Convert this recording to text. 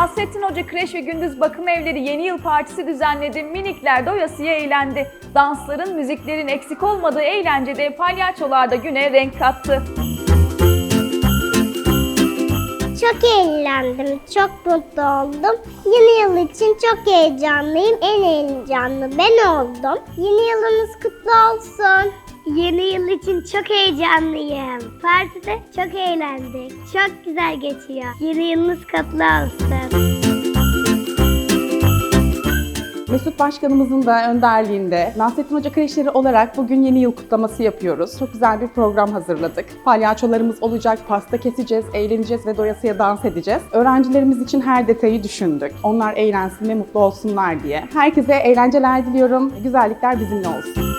Nasrettin Hoca Kreş ve Gündüz Bakım Evleri Yeni Yıl Partisi düzenledi. Minikler doyasıya eğlendi. Dansların, müziklerin eksik olmadığı eğlencede palyaçolar da güne renk kattı. Çok eğlendim, çok mutlu oldum. Yeni yıl için çok heyecanlıyım. En heyecanlı ben oldum. Yeni yılımız kutlu olsun. Yeni yıl için çok heyecanlıyım. Partide çok eğlendik. Çok güzel geçiyor. Yeni yılınız kutlu olsun. Mesut Başkanımızın da önderliğinde Nasrettin Hoca Kreşleri olarak bugün yeni yıl kutlaması yapıyoruz. Çok güzel bir program hazırladık. Palyaçolarımız olacak, pasta keseceğiz, eğleneceğiz ve doyasıya dans edeceğiz. Öğrencilerimiz için her detayı düşündük. Onlar eğlensin ve mutlu olsunlar diye. Herkese eğlenceler diliyorum. Güzellikler bizimle olsun.